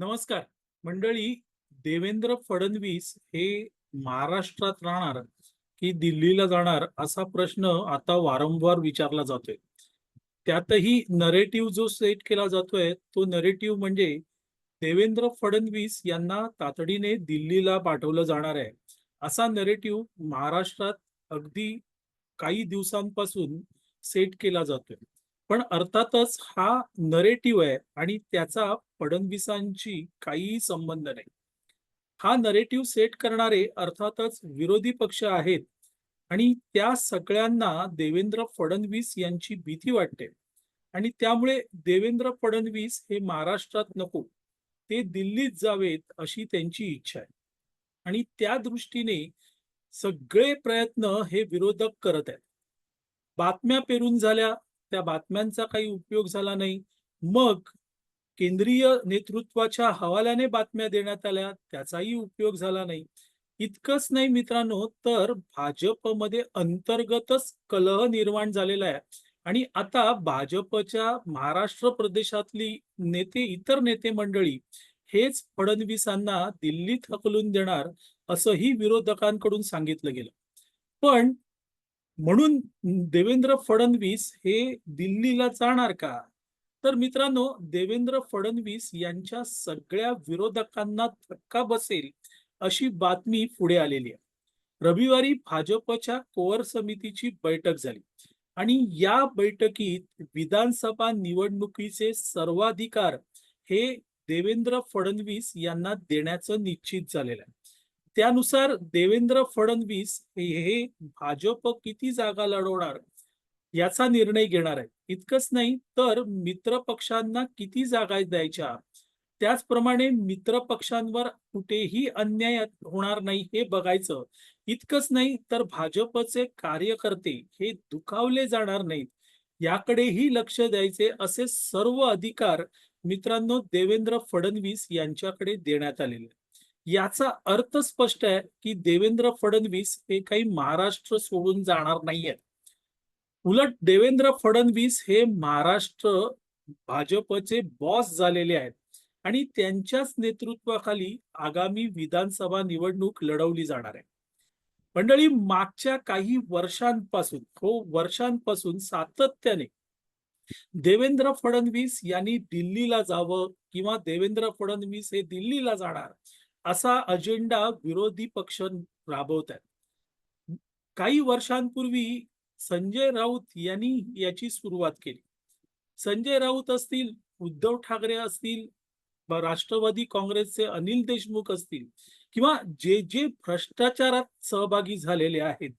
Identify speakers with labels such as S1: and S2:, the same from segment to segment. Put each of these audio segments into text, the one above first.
S1: नमस्कार. मंडळी देवेंद्र फडणवीस हे महाराष्ट्रात राहणार की दिल्लीला जाणार असा प्रश्न आता वारंवार विचारला जातोय. त्यातही नरेटिव्ह जो सेट केला जातोय तो नरेटिव्ह म्हणजे देवेंद्र फडणवीस यांना तातडीने दिल्लीला पाठवलं जाणार आहे. असा नरेटिव्ह महाराष्ट्रात अगदी काही दिवसांपासून सेट केला जातोय. पण अर्थातच हा नरेटिव्ह आहे आणि त्याचा फडणवीसांची काहीही संबंध नाही. हा नरेटिव्ह सेट करणारे अर्थातच विरोधी पक्ष आहेत आणि त्या सगळ्यांना देवेंद्र फडणवीस यांची भीती वाटते. आणि त्यामुळे देवेंद्र फडणवीस हे महाराष्ट्रात नको ते दिल्लीत जावेत अशी त्यांची इच्छा आहे. आणि त्या दृष्टीने सगळे प्रयत्न हे विरोधक करत आहेत. बातम्या पेरून झाल्या त्या बातम्यांचा काही उपयोग झाला नाही. मग केंद्रीय नेतृत्वाच्या हवाल्याने बातम्या देण्यात आल्या त्याचाही उपयोग झाला नाही. इतकंच नाही मित्रांनो तर भाजपमध्ये अंतर्गतच कलह निर्माण झालेला आहे. आणि आता भाजपच्या महाराष्ट्र प्रदेशातली नेते इतर नेते मंडळी हेच फडणवीसांना दिल्लीत हकलून देणार असंही विरोधकांकडून सांगितलं गेलं. पण म्हणून देवेंद्र फडणवीस हे दिल्लीला जाणार का? तर मित्रांनो देवेंद्र फडणवीस यांच्या सगळ्या विरोधकांना धक्का बसेल अशी बातमी पुढे आलेली आहे. रविवारी भाजपच्या कोअर समितीची बैठक झाली आणि या बैठकीत विधानसभा निवडणुकीचे सर्वाधिकार हे देवेंद्र फडणवीस यांना देण्याचं निश्चित झालेलं आहे. त्यानुसार देवेंद्र फडणवीस हे भाजप किती जागा लढवणार याचा निर्णय घेणार आहे इतकंच नाही तर मित्र पक्षांना किती जागा द्यायच्या? त्याचप्रमाणे मित्र पक्षांवर कुठेही अन्याय होणार नाही हे बघायचं. इतकंच नाही तर भाजपचे कार्यकर्ते हे दुखावले जाणार नाहीत. याकडेही लक्ष द्यायचे असे सर्व अधिकार मित्रांनो देवेंद्र फडणवीस यांच्याकडे देण्यात आलेले याचा अर्थ स्पष्ट आहे की देवेंद्र फडणवीस हे काही महाराष्ट्र सोडून जाणार नाहीयेत. उलट देवेंद्र फडणवीस हे महाराष्ट्र भाजपचे बॉस झालेले आहेत आणि त्यांच्याच नेतृत्वाखाली आगामी विधानसभा निवडणूक लढवली जाणार आहे. मंडळी मागच्या काही वर्षांपासून हो वर्षांपासून सातत्याने देवेंद्र फडणवीस यांनी दिल्लीला जावं किंवा देवेंद्र फडणवीस हे दिल्लीला जाणार असा अजेंडा विरोधी पक्ष राबवत आहेत काही वर्षांपूर्वी संजय राऊत यांनी याची सुरुवात केली. संजय राऊत असतील उद्धव ठाकरे असतील राष्ट्रवादी काँग्रेसचे अनिल देशमुख असतील किंवा जे जे भ्रष्टाचारात सहभागी झालेले आहेत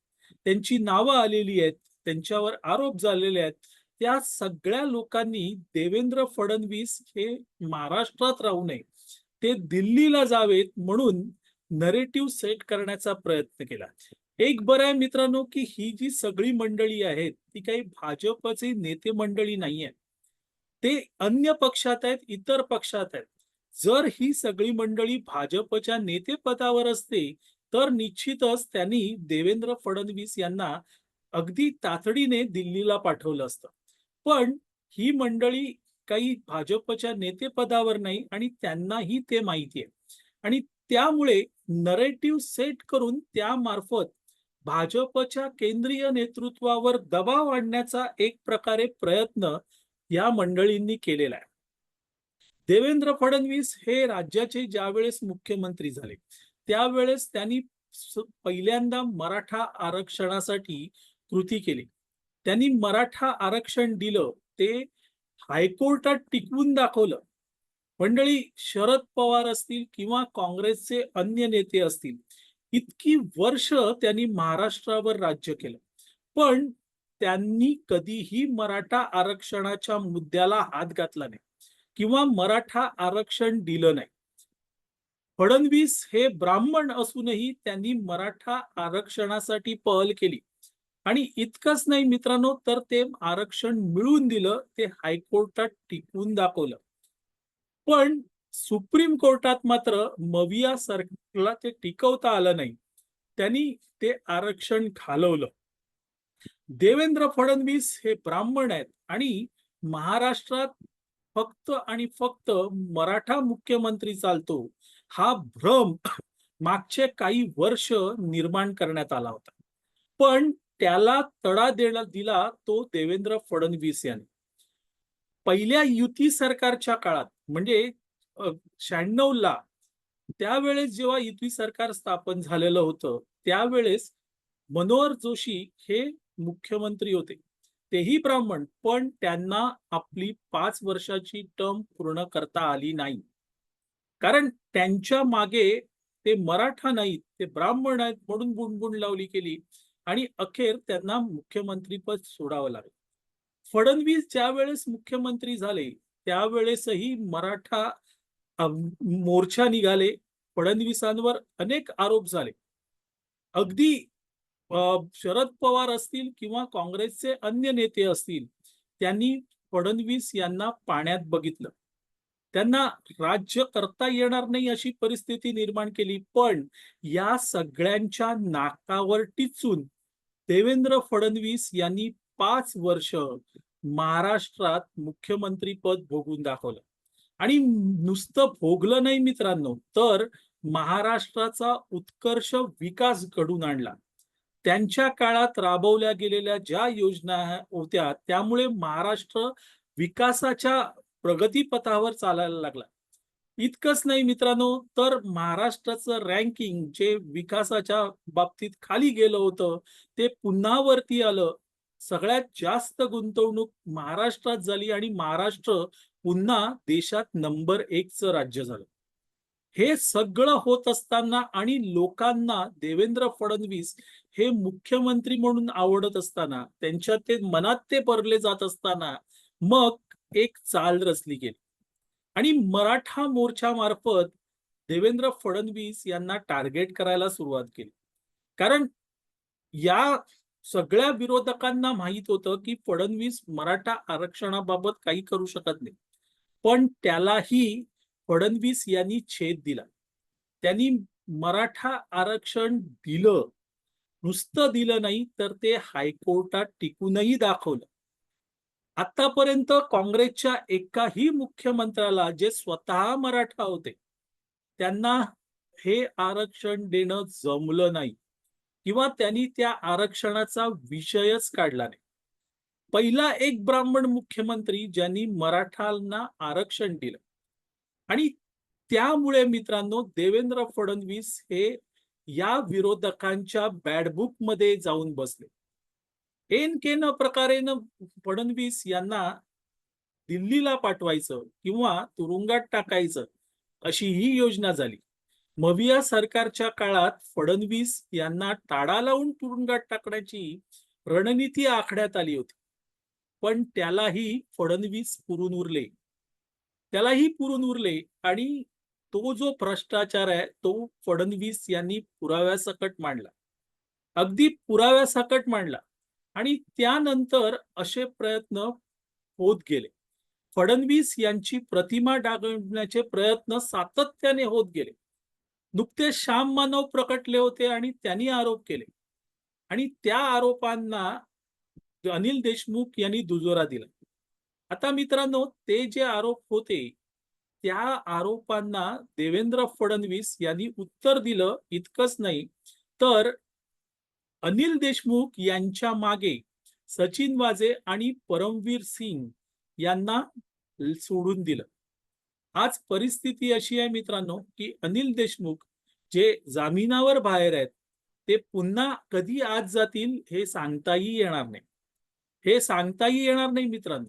S1: त्यांची नावं आलेली आहेत त्यांच्यावर आरोप झालेले आहेत त्या सगळ्या लोकांनी देवेंद्र फडणवीस हे महाराष्ट्रात राहू नये. ते दिल्लीला जावेत म्हणून नरेटिव्ह सेट करण्याचा प्रयत्न केला. एक बरं आहे मित्रांनो की ही जी सगळी मंडळी आहेत ती काही भाजपचे नेते मंडळी नाही आहेत ते अन्य पक्षात आहेत इतर पक्षात आहेत. जर ही सगळी मंडळी भाजपच्या नेतेपदावर असते तर निश्चितच त्यांनी देवेंद्र फडणवीस यांना अगदी तातडीने दिल्लीला पाठवलं असतं. पण ही मंडळी काही भाजपच्या नेतेपदावर नाही आणि त्यांनाही ते माहिती आहे. आणि त्यामुळे नरेटिव्ह सेट करून त्यामार्फत भाजपच्या केंद्रीय नेतृत्वावर दबाव आणण्याचा एक प्रकारे प्रयत्न या मंडळींनी केलेला आहे. देवेंद्र फडणवीस हे राज्याचे ज्यावेळेस मुख्यमंत्री झाले त्यावेळेस त्यांनी पहिल्यांदा मराठा आरक्षणासाठी कृती केली. त्यांनी मराठा आरक्षण दिलं ते हायकोर्टात टिकवून दाखवलं. मंडळी शरद पवार असतील किंवा काँग्रेसचे अन्य नेते असतील इतकी वर्ष त्यांनी महाराष्ट्रावर राज्य केलं. पण त्यांनी कधीही मराठा आरक्षणाच्या मुद्द्याला हात घातला नाही किंवा मराठा आरक्षण दिलं नाही. फडणवीस हे ब्राह्मण असूनही त्यांनी मराठा आरक्षणासाठी पहल केली. आणि इतकंच नाही मित्रांनो तर ते आरक्षण मिळवून दिलं ते हायकोर्टात टिकवून दाखवलं. पण सुप्रीम कोर्टात मात्र मविया सरकारला ते टिकवता आलं नाही. त्यांनी ते आरक्षण खालवलं देवेंद्र फडणवीस हे ब्राह्मण आहेत आणि महाराष्ट्रात फक्त आणि फक्त मराठा मुख्यमंत्री चालतो हा भ्रम मागचे काही वर्ष निर्माण करण्यात आला होता. पण त्याला तडा देण्या दिला तो देवेंद्र फडणवीस यांनी. पहिल्या युती सरकारच्या काळात म्हणजे शहाण्णव ला त्यावेळेस जेव्हा युती सरकार स्थापन झालेलं होतं त्यावेळेस मनोहर जोशी हे मुख्यमंत्री होते. तेही ब्राह्मण पण त्यांना आपली पाच वर्षाची टर्म पूर्ण करता आली नाही. कारण त्यांच्या मागे ते मराठा नाहीत ते ब्राह्मण आहेत म्हणून बुणबुण लावली केली. आणि अखेर त्यांना मुख्यमंत्रीपद सोडावं लागलं. फडणवीस ज्या वेळेस मुख्यमंत्री झाले त्यावेळेसही मराठा मोर्चा निघाले फडणवीसांवर अनेक आरोप झाले. अगदी शरद पवार असतील किंवा काँग्रेसचे अन्य नेते असतील त्यांनी फडणवीस यांना पाण्यात बघितलं. त्यांना राज्य करता येणार नाही अशी परिस्थिती निर्माण केली. पण या सगळ्यांच्या नाकावर टिचून देवेंद्र फडणवीस यांनी पाच वर्ष महाराष्ट्रात मुख्यमंत्री पद भोगून दाखवलं. आणि नुसतं भोगलं नाही मित्रांनो तर महाराष्ट्राचा उत्कर्ष विकास घडून आणला. त्यांच्या काळात राबवल्या गेलेल्या ज्या योजना होत्या त्यामुळे महाराष्ट्र विकासाच्या प्रगतीपथावर चालायला लागला. इतकंच नाही मित्रांनो तर महाराष्ट्राचं रँकिंग जे विकासाच्या बाबतीत खाली गेलं होतं ते पुन्हा वरती आलं. सगळ्यात जास्त गुंतवणूक महाराष्ट्रात झाली आणि महाराष्ट्र पुन्हा देशात नंबर एकचं राज्य झालं. हे सगळं होत असताना आणि लोकांना देवेंद्र फडणवीस हे मुख्यमंत्री म्हणून आवडत असताना त्यांच्या ते मनात ते भरले जात असताना मग एक चाल रचली गेली. आणि मराठा मोर्चामार्फत देवेंद्र फडणवीस यांना टार्गेट करायला सुरुवात केली. कारण या सगळ्या विरोधकांना माहीत होतं की फडणवीस मराठा आरक्षणाबाबत काही करू शकत नाही. पण त्यालाही फडणवीस यांनी छेद दिला. त्यांनी मराठा आरक्षण दिलं. नुसतं दिलं नाही तर ते हायकोर्टात टिकूनही दाखवलं. आतापर्यंत काँग्रेसच्या एकाही मुख्यमंत्र्याला जे स्वतः मराठा होते त्यांना हे आरक्षण देणं जमलं नाही किंवा त्यांनी त्या आरक्षणाचा विषयच काढला नाही. पहिला एक ब्राह्मण मुख्यमंत्री ज्यांनी मराठांना आरक्षण दिलं आणि त्यामुळे मित्रांनो देवेंद्र फडणवीस हे या विरोधकांच्या बॅडबुकमध्ये जाऊन बसले. एन के न प्रकारेनं फडणवीस यांना दिल्लीला पाठवायचं किंवा तुरुंगात टाकायचं अशी ही योजना झाली. मविया सरकारच्या काळात फडणवीस यांना टाळा लावून तुरुंगात टाकण्याची रणनीती आखण्यात आली होती. पण त्यालाही फडणवीस पुरून उरले. त्यालाही पुरून उरले आणि तो जो भ्रष्टाचार आहे तो फडणवीस यांनी पुराव्यासकट मांडला. अगदी पुराव्यासकट मांडला. आणि त्यानंतर असे प्रयत्न होत गेले. फडणवीस यांची प्रतिमा डागण्याचे प्रयत्न सातत्याने होत गेले. नुकते श्याम मानव प्रकटले होते आणि त्यांनी आरोप केले. आणि त्या आरोपांना अनिल देशमुख यांनी दुजोरा दिला. आता मित्रांनो ते जे आरोप होते त्या आरोपांना देवेंद्र फडणवीस यांनी उत्तर दिलं इतकंच नाही. तर अनिल देशमुख यांच्या मागे सचिन वाजे आणि परमवीर सिंग यांना सोडून दिलं. आज परिस्थिती अशी आहे मित्रांनो की अनिल देशमुख जे जामिनावर बाहेर आहेत ते पुन्हा कधी आज जातील हे सांगताही येणार नाही. हे सांगताही येणार नाही मित्रांनो.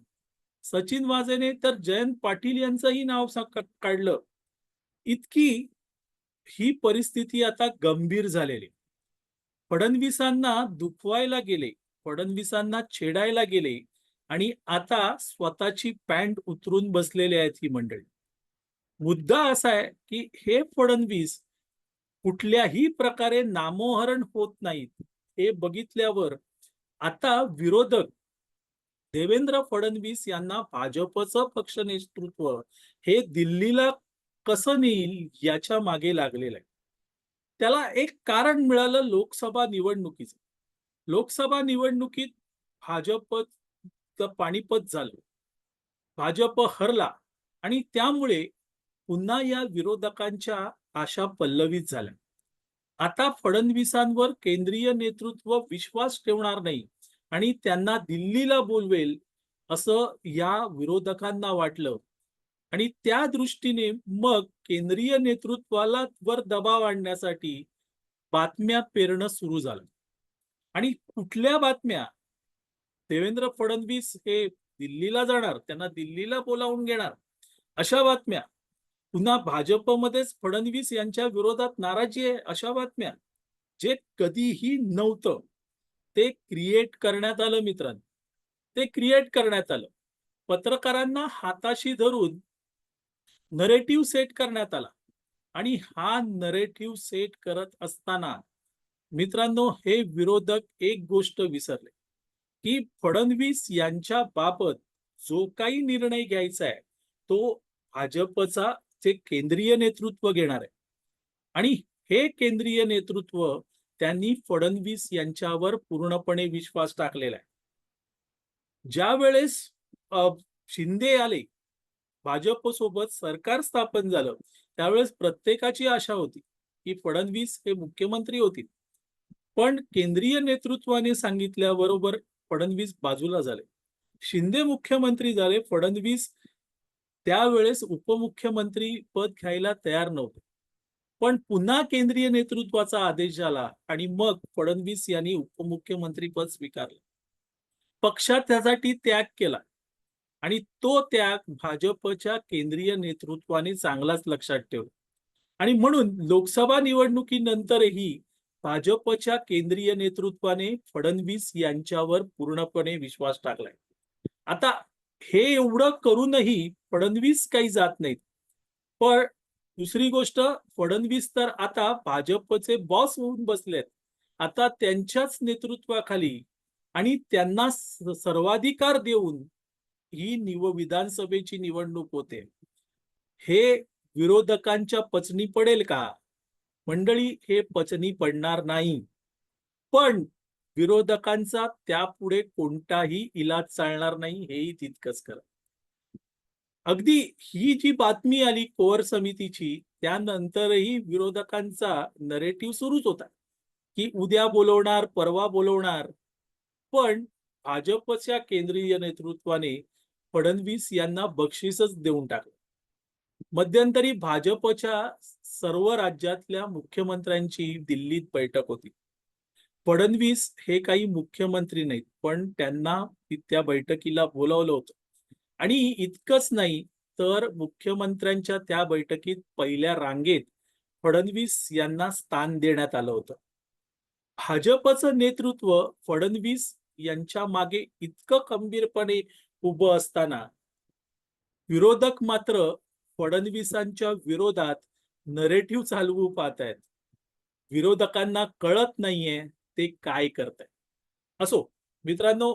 S1: सचिन वाजेने तर जयंत पाटील यांचंही नाव काढलं. इतकी ही परिस्थिती आता गंभीर झालेली फडणवीसांना दुखवायला गेले फडणवीसांना छेडायला गेले आणि आता स्वतःची पॅन्ट उतरून बसलेले आहेत ही मंडळी. मुद्दा असा आहे की हे फडणवीस कुठल्याही प्रकारे नामोहरण होत नाहीत. हे बघितल्यावर आता विरोधक देवेंद्र फडणवीस यांना भाजपचं पक्ष नेतृत्व हे दिल्लीला कसं नेईल याच्या मागे लागलेलं आहे. त्याला एक कारण मिळालं लोकसभा निवडणुकीचं. लोकसभा निवडणुकीत भाजप पाणीपत झालं. भाजप हरला आणि त्यामुळे पुन्हा या विरोधकांच्या आशा पल्लवित झाल्या. आता फडणवीसांवर केंद्रीय नेतृत्व विश्वास ठेवणार नाही आणि त्यांना दिल्लीला बोलवेल असं या विरोधकांना वाटलं. आणि त्या दृष्टीने मग केंद्रीय नेतृत्वाला वर दबाव आणण्यासाठी बातम्या पेरणं सुरू झालं. आणि कुठल्या बातम्या? देवेंद्र फडणवीस हे दिल्लीला जाणार त्यांना दिल्लीला बोलावून घेणार अशा बातम्या. पुन्हा भाजपमध्येच फडणवीस यांच्या विरोधात नाराजी आहे अशा बातम्या. जे कधीही नव्हतं ते क्रिएट करण्यात आलं मित्रांनो. ते क्रिएट करण्यात आलं. पत्रकारांना हाताशी धरून नरेटिव्ह सेट करण्यात आला. आणि हा नरेटिव्ह सेट करत असताना मित्रांनो हे विरोधक एक गोष्ट विसरले की फडणवीस यांच्या बाबत जो काही निर्णय घ्यायचा आहे तो भाजपचा जे केंद्रीय नेतृत्व घेणार आहे. आणि हे केंद्रीय नेतृत्व त्यांनी फडणवीस यांच्यावर पूर्णपणे विश्वास टाकलेला आहे. ज्या वेळेस शिंदे आले भाजप सोबत सरकार स्थापन झालं त्यावेळेस प्रत्येकाची आशा होती की फडणवीस हे मुख्यमंत्री होतील. पण केंद्रीय नेतृत्वाने सांगितल्याबरोबर फडणवीस बाजूला झाले. शिंदे मुख्यमंत्री झाले फडणवीस त्यावेळेस उपमुख्यमंत्री पद घ्यायला तयार नव्हते. पण पुन्हा केंद्रीय नेतृत्वाचा आदेश झाला आणि मग फडणवीस यांनी उपमुख्यमंत्री पद स्वीकारलं. पक्षात त्यासाठी त्याग केला. आणि तो त्याग भाजपच्या केंद्रीय नेतृत्वाने चांगलाच लक्षात ठेवला. आणि म्हणून लोकसभा निवडणुकीनंतरही भाजपच्या केंद्रीय नेतृत्वाने फडणवीस यांच्यावर पूर्णपणे विश्वास टाकलाय. आता हे एवढं करूनही फडणवीस काही जात नाहीत. पण दुसरी गोष्ट फडणवीस तर आता भाजपचे बॉस होऊन बसलेत. आता त्यांच्याच नेतृत्वाखाली आणि त्यांना सर्वाधिकार देऊन ही निव विधानसभेची निवडणूक होते. हे विरोधकांच्या पचनी पडेल का? मंडळी हे पचनी पडणार नाही. पण विरोधकांचा त्यापुढे कोणताही इलाज चालणार नाही हेही तितकंच खरं. अगदी ही जी बातमी आली कोर समितीची त्यानंतरही विरोधकांचा नरेटिव्ह सुरूच होता की उद्या बोलवणार परवा बोलवणार. पण भाजपच्या केंद्रीय नेतृत्वाने फडणवीस यांना बक्षीसच देऊन टाकलं. मध्यंतरी भाजपच्या सर्व राज्यातल्या मुख्यमंत्र्यांची दिल्लीत बैठक होती. फडणवीस हे काही मुख्यमंत्री नाहीत पण त्यांना त्या बैठकीला बोलावलं होतं. आणि इतकंच नाही तर मुख्यमंत्र्यांच्या त्या बैठकीत पहिल्या रांगेत फडणवीस यांना स्थान देण्यात आलं होतं. भाजपचं नेतृत्व फडणवीस यांच्या मागे इतकं खंबीरपणे उभं असताना. विरोधक मात्र फडणवीसांच्या विरोधात नरेटिव्ह चालवू पाहत आहेत विरोधकांना कळत नाहीये ते काय करताय असो मित्रांनो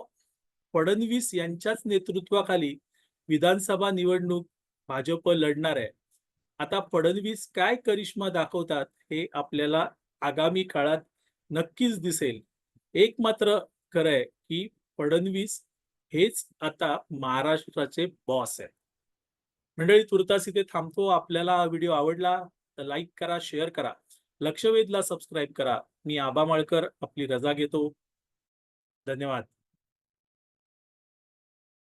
S1: फडणवीस यांच्याच नेतृत्वाखाली विधानसभा निवडणूक भाजप लढणार आहे. आता फडणवीस काय करिश्मा दाखवतात हे आपल्याला आगामी काळात नक्कीच दिसेल. एक मात्र खरं आहे की फडणवीस हेच आता महाराष्ट्राचे बॉस आहेत. मंडळी तुर्तास इथे थांबतो. आपल्याला व्हिडिओ आवडला तर लाईक करा शेअर करा. लक्षवेधला सबस्क्राईब करा. मी आबा माळकर आपली रजा घेतो. धन्यवाद.